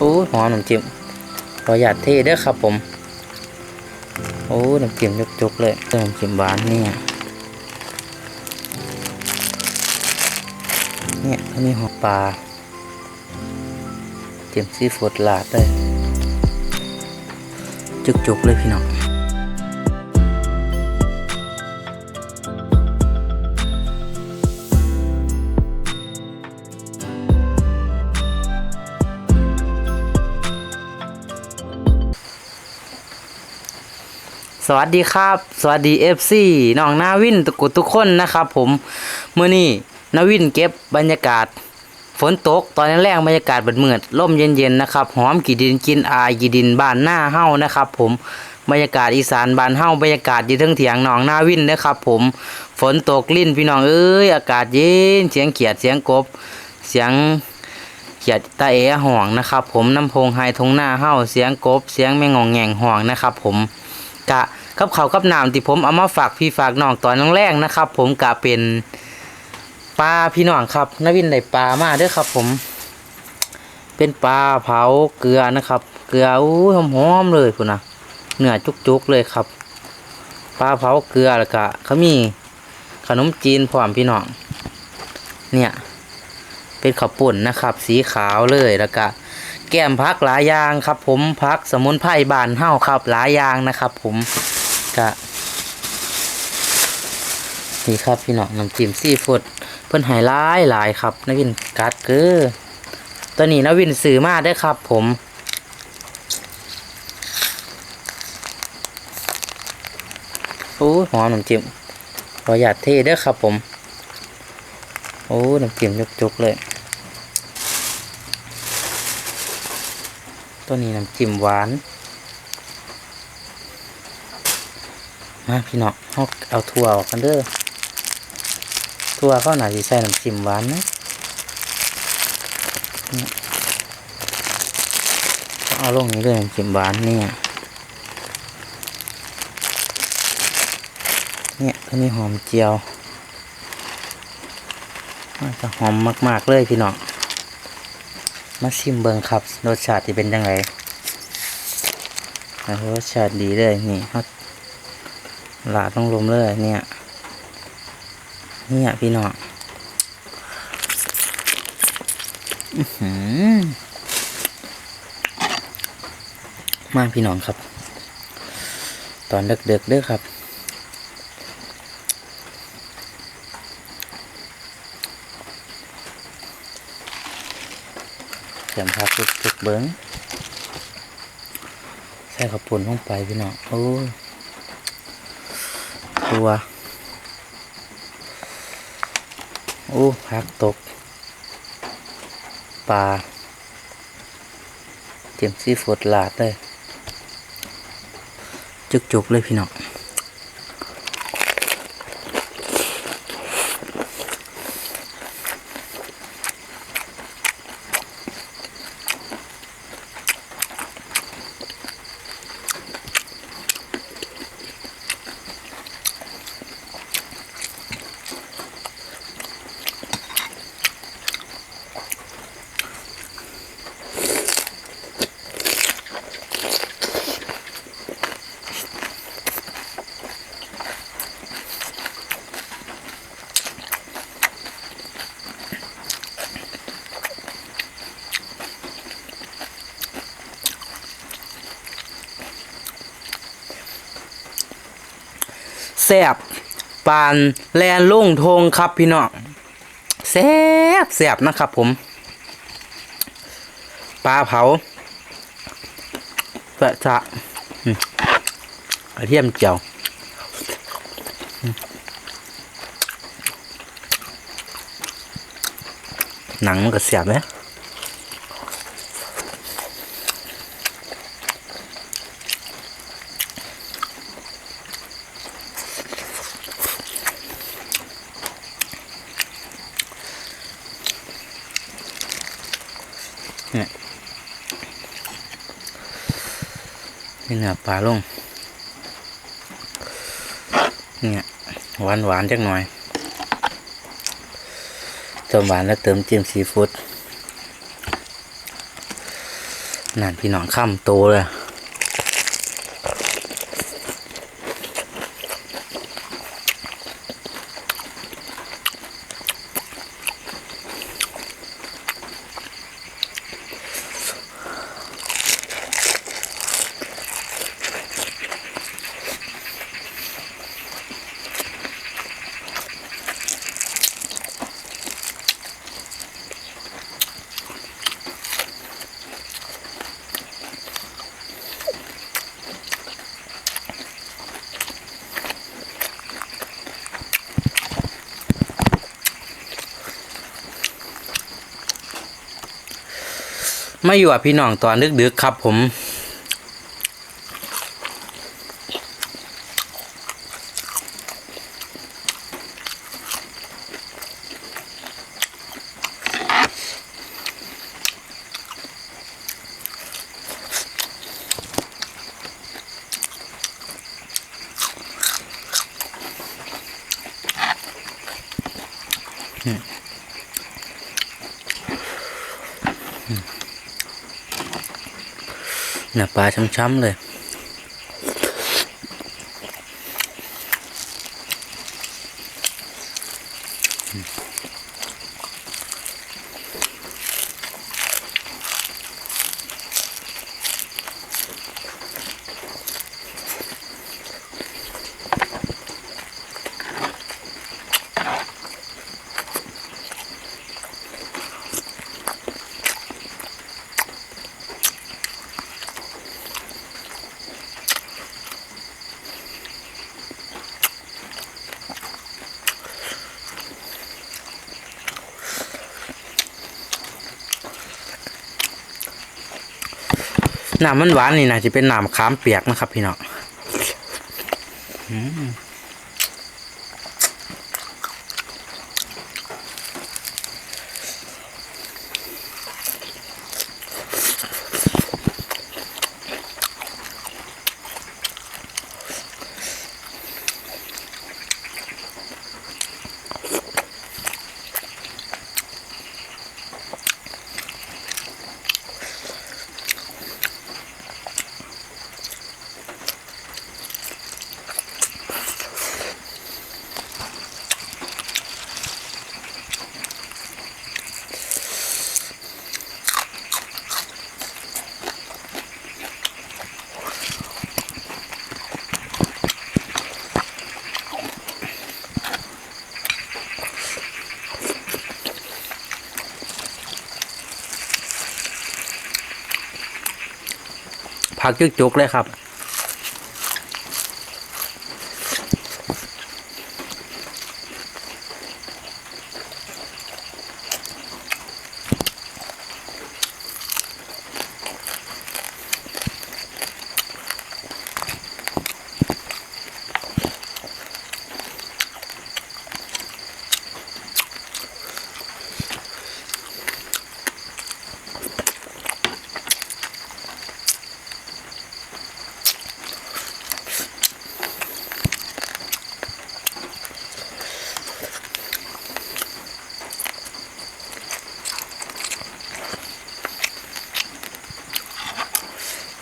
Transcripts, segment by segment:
โอ้ยหอมน้ำจิ้มขอหยาดเทเด้อครับผม โอ้หน้ำจิ้มจุกๆเลยเติมน้ำจิ้มหวานเนี่ยเนี่ยก็มีหอมปลาจิ้มซีฟู้ดลาดเลยจุกๆเลยพี่น้อง สวัสดีครับ สวัสดี FC น้องนาวินทุกทุกคนนะครับ ผมเมื่อนี้นาวินเก็บบรรยากาศ ฝนตกตอนแรกบรรยากาศบัดเมือดร่มเย็นๆนะครับหอมกี่ดินกินอายกี่ดินบ้านหน้าเฮ้านะครับ ผมบรรยากาศอีสานบ้านเฮ้าบรรยากาศอยู่เทั้งเถียงหนองนาวินนะครับ ผมฝนตกลิ้นพี่น้องเอ้ยอากาศเย็นเสียงเขียดเสียงกบเสียงเขียดตาเอ๋ห่วงนะครับ ผมน้ำพงไฮทงหน้าเฮ้าเสียงกบ เสียงแมงงองแงงห่วงนะครับ ผม กะกับเขากับน้ำที่ผมเอามาฝากพี่ฝากน้องตอนแรกนะครับ ผมกะเป็นปลาพี่น้องครับนวินได้ปลามาด้อครับ ผม เป็นปลาเผาเกลือนะครับ เกลืออู้หอมๆเลยคุณนะเนื้อจุกๆเลยครับปลาเผาเกลือแล้วก็เขามีขนมจีนพร้อมพี่น้อง เนี่ย เป็นข้าวปุ่นนะครับ สีขาวเลยแล้วก็ แก้มพักหลายอย่างครับผมพักสมุนไพรบานเฮ้าครับหลายอย่างนะครับ ผมก็นี่ครับพี่น้องน้ำจิ้มซีฟู้ดเพิ่นหายหลายหลายครับนวินกัดเกอตัวนี้นวินซื้อมาได้ครับ ผมโอ้หอมน้ำจิ้มขอหยาดเทเด้อครับ ผม โอ้น้ำจิ้มยกๆเลย ตัวนี้น้ำจิ้มหวาน มาพี่น้องเอาเอาถั่วออกกันเด้อถั่วเขาหนาสิใส่น้ำจิ้มหวานนะเอาลงนี้เลยน้ำจิ้มหวานเนี่ยเนี่ยก็มีหอมเจียวมันจะหอมมาก ๆ เลยพี่น้อง มาชิมเบิงครับ รสชาติที่เป็นยังไงรสชาติดีเลยนี่เขาหลาต้องลมเลยเนี่ยเนี่ยพี่น้องมากพี่น้องครับ ตอนเด็กๆเด้อครับ เสีย มพักทุกๆเบิ้งใส่ข้าวปุ่นลงไปพี่น้องโอ้ยตัวโอ้พักตกปลาเตรียมซีฟู้ดลาดเลย จุกๆเลยพี่น้อง แซบปานแลนลุ่งทงครับพี่น้องแซบแซบนะครับผม ปลาเผาปะจะกระเทียมเจียวหนังมันก็เสียบไห มนี่เนื้อปลาลง เนี่ยหวานหวานๆจักหน่อยเติมหวานแล้วเติมจิ้มซีฟู้ดนั่นพี่น้องข้ามโตเลย มาอยู่กับพี่น้องตอนดึกๆครับผม เนื้อปลาช้ำๆเลย น้ำมันหวานนี่นะจะเป็นน้ำขามเปียกนะครับพี่น้อง อืมผักจุกๆเลยครับ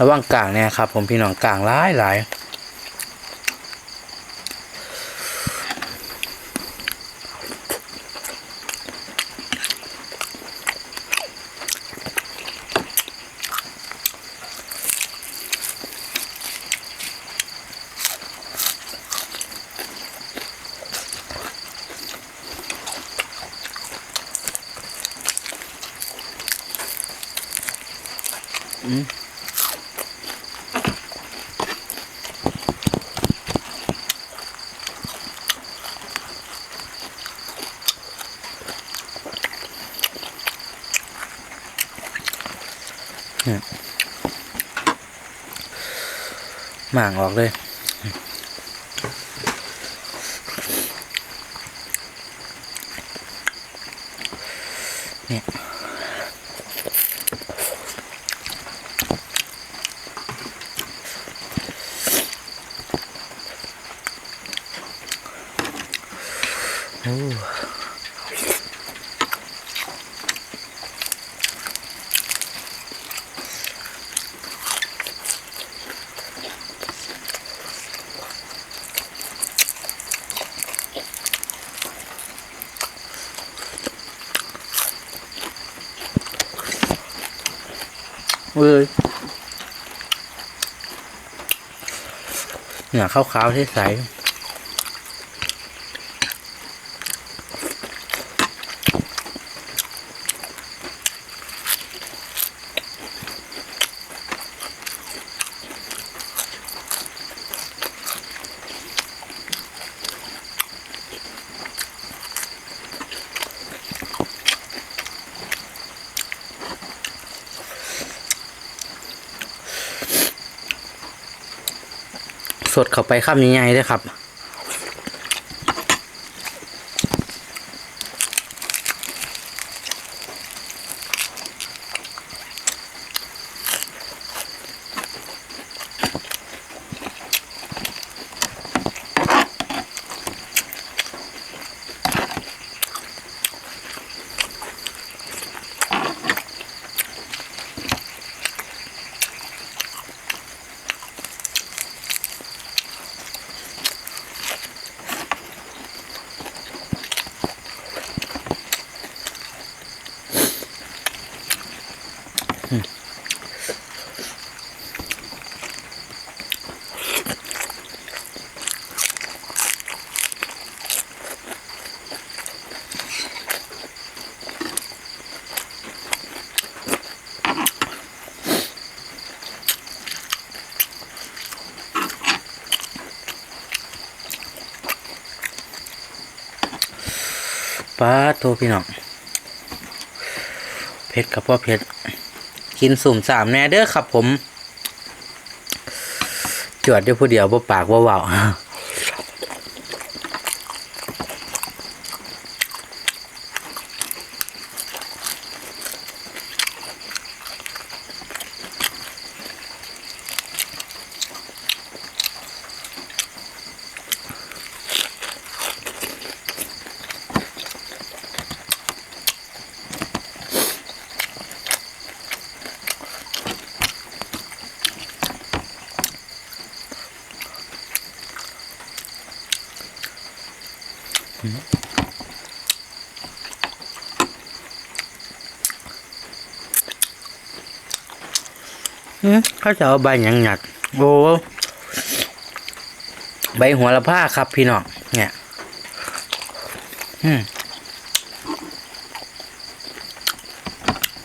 ระหว่างกลางเนี่ยครับ ผมพี่น้องกลางหลายหลาย หมางออกเลยเนี่ย เลยเนี่ยขาวๆใสๆ สดเข้าไปข้ามใหญ่ๆเลยครับ ป้าโทพี่น้องเผ็ดกับพ่อเผ็ด กินสุ่มสามแน่เด้อครับผม จวดเดียวผู้เดียวบ่ปากบ่เว้า เขาจะเอาใบหยังหยัดโอ้ใบหัวละผ้าครับพี่น้องเนี่ย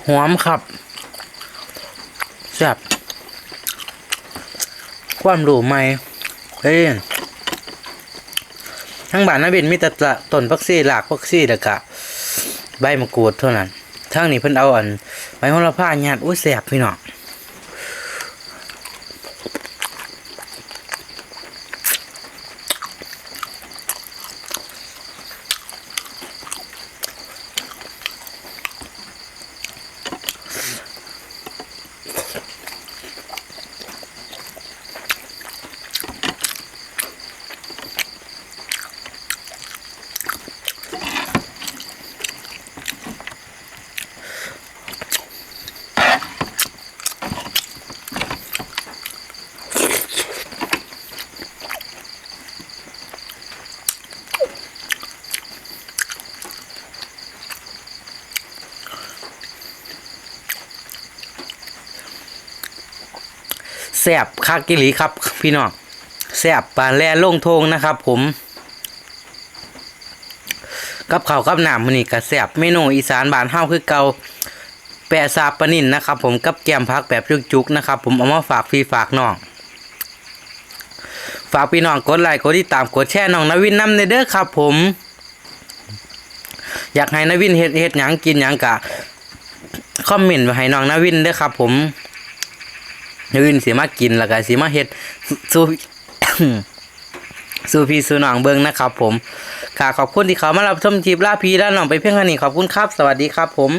หอมครับแซ่บความรู้ใหม่เอ้ยทั้งบ้านนาเบนมีแต่ละต้นพักซี่หลากพักซี่แล้วก็ใบมะกรูดเท่านั้นทั้งนี้เพิ่นเอาอันใบโหระพาหยาดอุ้ยแซ่บพี่น้อง แซบคากิลีครับ พี่น้องแซบปลาแล่ลงทงนะครับ ผม กับข้าวกับน้ำมันนี่ก็แซบเมนูอีสานบ้านเฮาคือเก่าแปะซาปนินนะครับ ผมกับแกมพักแบบจุกๆนะครับ ผมเอามาฝากพี่ฝากน้องฝากพี่น้องกดไลค์กดติดตามกดแชร์น้องนวินน้ำในเด้อครับ ผม อยากให้นวินเฮ็ดเฮ็ดหยังกินหยังกะคอมเมนต์ไว้ให้น้องนวินเด้อครับ ผม อื่นสิมากินแล้วก็สิมาเฮ็ดสู่สู่พี่สู่น้องเบิงนะครับผมค่ะขอบคุณที่เขามารับชมจีบลาพีแล้าน้องไปเพียงเท่านี้ขอบคุณครับ สวัสดีครับผม